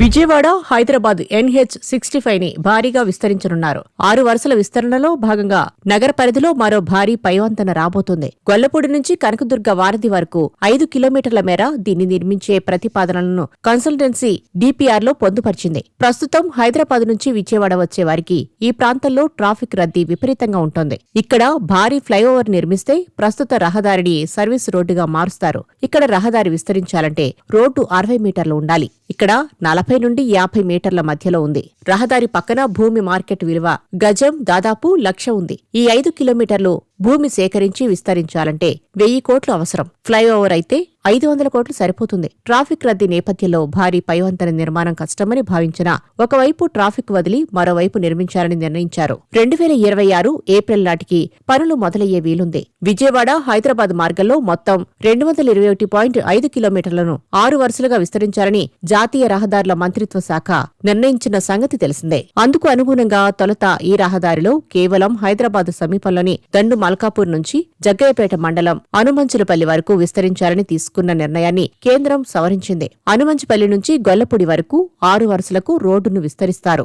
Vijayawada Hyderabad NH sixty ఫైవ్ని భారీగా విస్తరించనున్నారు. ఆరు వరుసల విస్తరణలో భాగంగా నగర పరిధిలో మరో భారీ పైవంతన రాబోతుంది. గొల్లపూడి నుంచి కనకదుర్గ వారధి వరకు ఐదు కిలోమీటర్ల మేర దీన్ని నిర్మించే ప్రతిపాదనలను కన్సల్టెన్సీ డిపిఆర్లో పొందుపరిచింది. ప్రస్తుతం హైదరాబాద్ నుంచి విజయవాడ వచ్చే వారికి ఈ ప్రాంతంలో ట్రాఫిక్ రద్దీ విపరీతంగా ఉంటుంది. ఇక్కడ భారీ ఫ్లైఓవర్ నిర్మిస్తే ప్రస్తుత రహదారిని సర్వీస్ రోడ్డుగా మారుస్తారు. ఇక్కడ రహదారి విస్తరించాలంటే రోడ్డు అరవై మీటర్లు ఉండాలి. ఇక్కడ నలభై నుండి యాభై మీటర్ల మధ్యలో ఉంది. రహదారి పక్కన భూమి మార్కెట్ విలువ గజం దాదాపు లక్ష ఉంది. ఈ ఐదు కిలోమీటర్లు భూమి సేకరించి విస్తరించాలంటే వెయ్యి కోట్లు అవసరం. ఫ్లైఓవర్ అయితే ఐదు వందల కోట్లు సరిపోతుంది. ట్రాఫిక్ రద్దీ నేపథ్యంలో భారీ పైవంతన నిర్మాణం కష్టమని భావించిన ఒకవైపు ట్రాఫిక్ వదిలి మరోవైపు నిర్మించాలని నిర్ణయించారు. రెండు వేల ఇరవై ఆరు ఏప్రిల్ నాటికి పనులు మొదలయ్యే వీలుంది. విజయవాడ హైదరాబాద్ మార్గంలో మొత్తం రెండు వందల ఇరవై ఒకటి పాయింట్ ఐదు కిలోమీటర్లను ఆరు వరుసలుగా విస్తరించారని జాతీయ రహదారుల మంత్రిత్వ శాఖ నిర్ణయించిన సంగతి తెలిసిందే. అందుకు అనుగుణంగా తొలుత ఈ రహదారిలో కేవలం హైదరాబాద్ సమీపంలోని దండు మల్కాపూర్ నుంచి జగ్గయ్యపేట మండలం అనుమంచులపల్లి వరకు విస్తరించారని తీసుకు తీసుకున్న నిర్ణయాన్ని కేంద్రం సవరించింది. అనుమంచిపల్లి నుంచి గొల్లపూడి వరకు ఆరు వరుసలకు రోడ్డును విస్తరిస్తారు.